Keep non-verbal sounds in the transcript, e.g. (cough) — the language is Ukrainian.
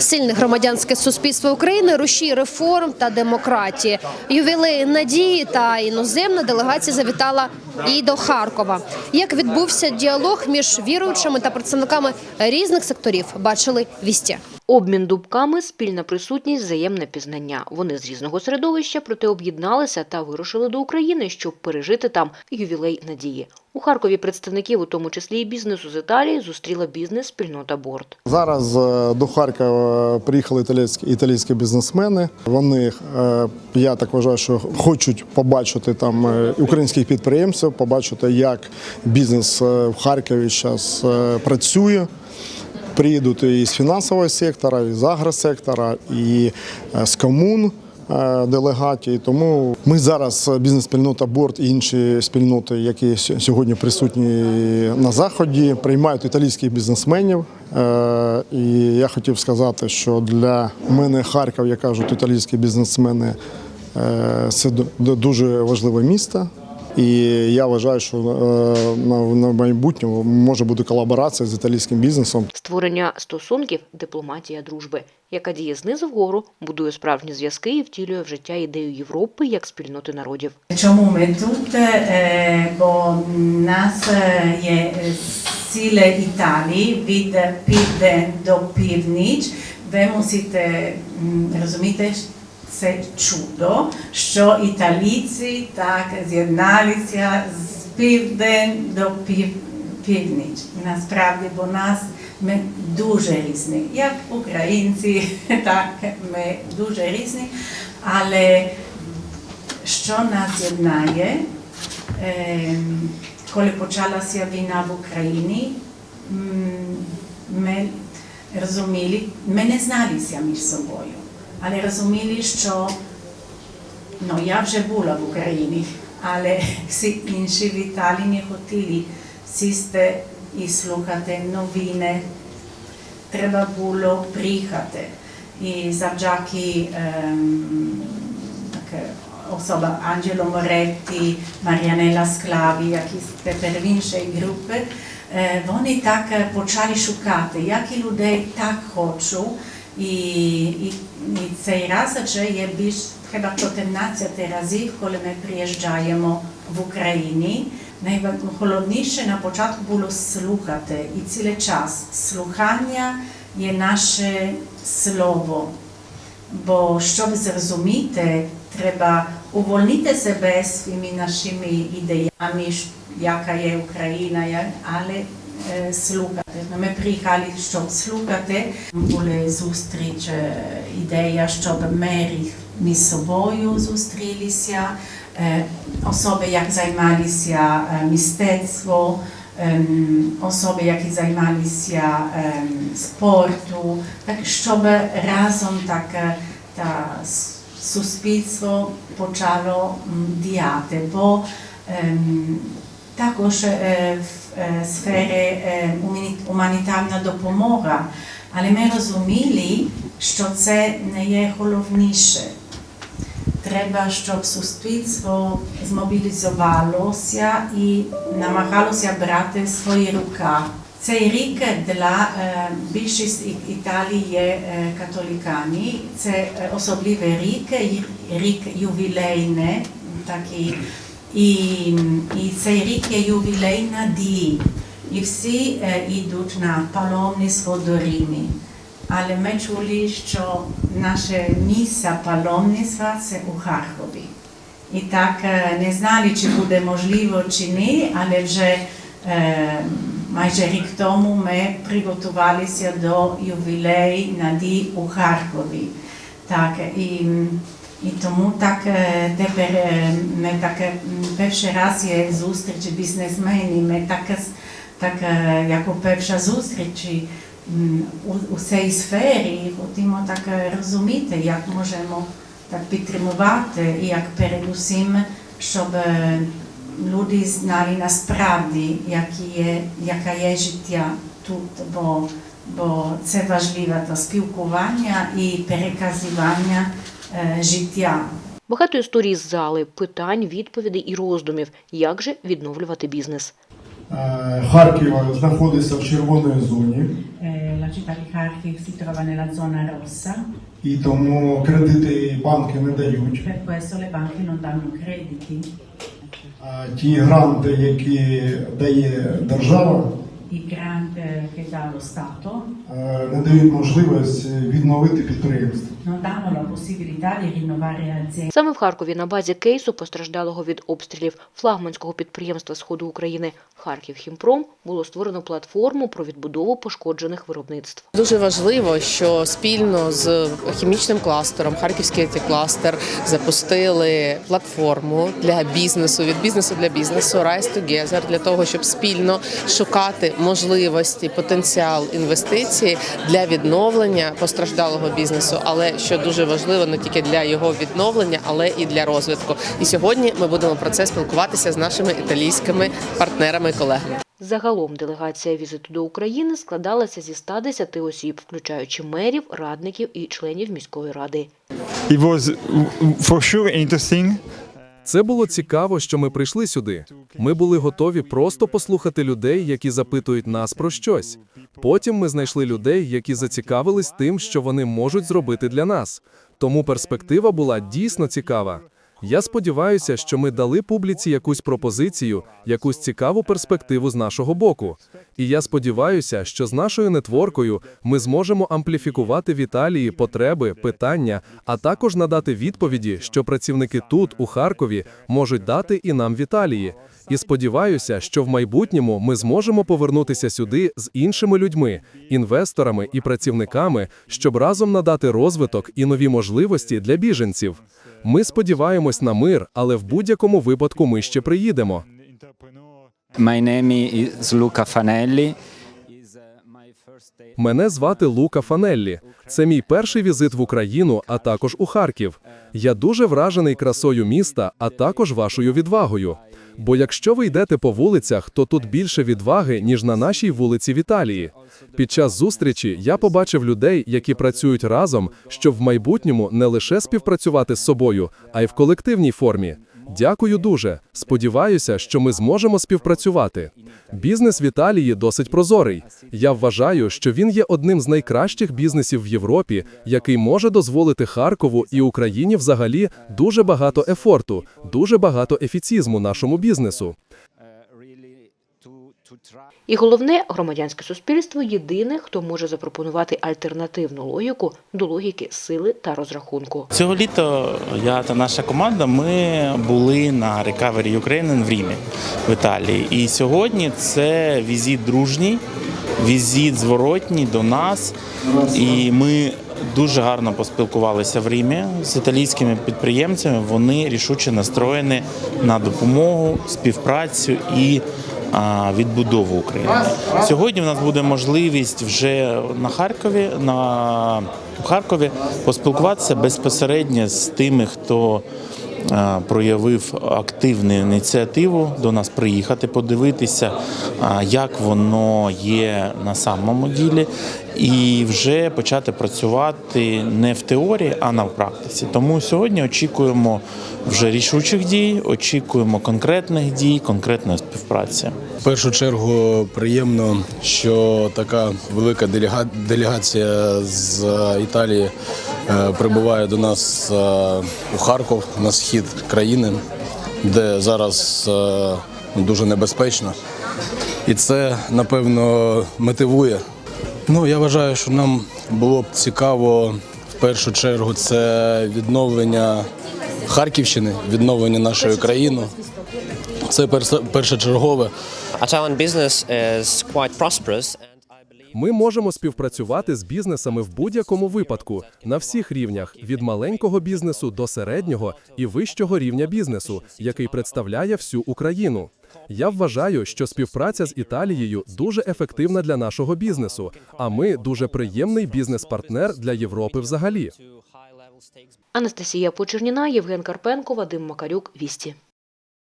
Сильне громадянське суспільство України, руші реформ та демократії. Ювілей надії та іноземна делегація завітала і до Харкова. Як відбувся діалог між віруючими та представниками різних секторів, бачили вісті. Обмін дубками, спільна присутність, взаємне пізнання. Вони з різного середовища, проте об'єдналися та вирушили до України, щоб пережити там ювілей надії. У Харкові представників, у тому числі і бізнесу з Італії, зустріла бізнес-спільнота Борт. Зараз е, до Харкова приїхали італійські, італійські бізнесмени. Вони, е, я так вважаю, що хочуть побачити там е, українських підприємців, побачити, як бізнес в Харкові зараз працює. Приїдуть і з фінансового сектора, і з агросектора, і е, з комун е, делегатів. Тому ми зараз е, бізнес-спільнота Борт і інші спільноти, які сьогодні присутні на заході, приймають італійських бізнесменів. І я хотів сказати, що для мене Харків, як кажуть італійські бізнесмени, це ду- ду- дуже важливе місто. І я вважаю, що е, на, на майбутньому може бути колаборація з італійським бізнесом. Створення стосунків дипломатія дружби, яка діє знизу вгору, будує справжні зв'язки і втілює в життя ідею Європи як спільноти народів. Čemu me тут, eh, bo nas eh, je sile Italiji vid pivden do pivnič, ви мусите розуміти, це чудо, що італійці так з'єдналися з південь до пів, північ. Насправді, бо нас ми дуже різні, як українці, (laughs) так ми дуже різні, але що нас єднає, ем, коли почалася війна в Україні, ми розуміли, ми не зналися між собою, але розуміли, що ну, я вже була в Україні, але всі інші в Італії не хотіли сісти і слухати новини. Треба було приїхати. І завдяки ем, таке особа Анджело Моретті, Мар'янела Склаві, які тепер в іншій групі, е, вони так е, почали шукати, які людей так хочуть. І, і, і цей раз вже є більш хіба 14 разів, коли ми приїжджаємо в Україні. Найголовніше на початку було слухати і цілий час. Слухання є наше слово. Бо щоб зрозуміти, треба увольнити себе своїми нашими ідеями, яка є Україна, але слухати. Ми приїхали, щоб слухати. Були зустріч, е, ідея, щоб ми між собою зустрілися, е, особи, як займалися е, мистецтво, ем, особи, які займалися ем, спорту, так щоб разом так е, та с- суспільство також е, в е, сфері е, гуманітарна допомога, але ми розуміли, що це не є головніше. Треба, щоб суспільство змобілізувалося і намагалося брати свої руки. Цей рік для більшість Італії є католикані. Це особливий рік, рік ювілейний, такий. І, і цей рік є ювілей надії. І всі е, йдуть на паломництво до Римі. Але ми чули, що наше місце паломництва це у Харкові. І так е, не знали, чи буде можливо чи ні, але вже е, майже рік тому ми приготувалися до ювілею надії у Харкові. Так, і, і тому так тепер ми так перший раз є зустріч бізнесменів, ми так, так як перша зустріч у, у цій сфері хотімо так розуміти, як можемо так підтримувати і як передусім, щоб люди знали насправді, які є, яка є життя тут, бо, бо це важливе то спілкування і переказування життя. Багато історій з зали, питань, відповідей і роздумів, як же відновлювати бізнес. Е, Харків знаходиться в червоній зоні, la città di Kharkiv si trova nella zona rossa, і тому кредити банки не дають. per questo le banche non danno crediti. А ті гранти, які дає держава, I grant che dà lo Stato е, не дають можливість відновити підприємство. Саме в Харкові на базі кейсу, постраждалого від обстрілів флагманського підприємства Сходу України Харків Хімпром, було створено платформу про відбудову пошкоджених виробництв. Дуже важливо, що спільно з хімічним кластером Харківський кластер запустили платформу для бізнесу від бізнесу для бізнесу Rise Together, для того, щоб спільно шукати можливості, потенціал інвестицій для відновлення постраждалого бізнесу. Але що дуже важливо, не тільки для його відновлення, але і для розвитку. І сьогодні ми будемо про це спілкуватися з нашими італійськими партнерами і колегами. Загалом делегація візиту до України складалася зі 110 осіб, включаючи мерів, радників і членів міської ради. It was for sure interesting. Це було цікаво, що ми прийшли сюди. Ми були готові просто послухати людей, які запитують нас про щось. Потім ми знайшли людей, які зацікавились тим, що вони можуть зробити для нас. Тому перспектива була дійсно цікава. Я сподіваюся, що ми дали публіці якусь пропозицію, якусь цікаву перспективу з нашого боку. І я сподіваюся, що з нашою нетворкою ми зможемо ампліфікувати в Італії потреби, питання, а також надати відповіді, що працівники тут, у Харкові, можуть дати і нам в Італії. І сподіваюся, що в майбутньому ми зможемо повернутися сюди з іншими людьми, інвесторами і працівниками, щоб разом надати розвиток і нові можливості для біженців. Ми сподіваємось на мир, але в будь-якому випадку ми ще приїдемо. My name is Luca Fanelli. Is my first day. Мене звати Лука Фанеллі. Це мій перший візит в Україну, а також у Харків. Я дуже вражений красою міста, а також вашою відвагою. Бо якщо ви йдете по вулицях, то тут більше відваги, ніж на нашій вулиці в Італії. Під час зустрічі я побачив людей, які працюють разом, щоб в майбутньому не лише співпрацювати з собою, а й в колективній формі. Дякую дуже. Сподіваюся, що ми зможемо співпрацювати. Бізнес в Італії досить прозорий. Я вважаю, що він є одним з найкращих бізнесів в Європі, який може дозволити Харкову і Україні взагалі дуже багато ефорту, дуже багато ефіцізму нашому бізнесу. І головне, громадянське суспільство єдине, хто може запропонувати альтернативну логіку до логіки сили та розрахунку. Цього літа я та наша команда ми були на Recovery Ukraine в Римі в Італії. І сьогодні це візит дружній, візит зворотній до нас. І ми дуже гарно поспілкувалися в Римі з італійськими підприємцями. Вони рішуче настроєні на допомогу, співпрацю і відбудову України. Сьогодні в нас буде можливість вже на Харкові на Харкові поспілкуватися безпосередньо з тими, хто проявив активну ініціативу до нас приїхати, подивитися, як воно є на самому ділі, і вже почати працювати не в теорії, а на практиці. Тому сьогодні очікуємо вже рішучих дій, очікуємо конкретних дій, конкретної співпраці. В першу чергу приємно, що така велика делега- делегація з е, Італії е, прибуває до нас е, у Харків на схід країни, де зараз е, дуже небезпечно. І це, напевно, мотивує. Ну, я вважаю, що нам було б цікаво в першу чергу це відновлення Харківщини, відновлення нашої країни. Це першочергове. Our business is quite prosperous Ми можемо співпрацювати з бізнесами в будь-якому випадку на всіх рівнях від маленького бізнесу до середнього і вищого рівня бізнесу, який представляє всю Україну. Я вважаю, що співпраця з Італією дуже ефективна для нашого бізнесу, а ми дуже приємний бізнес-партнер для Європи взагалі. Анастасія Почерніна, Євген Карпенко, Вадим Макарюк, Вісті.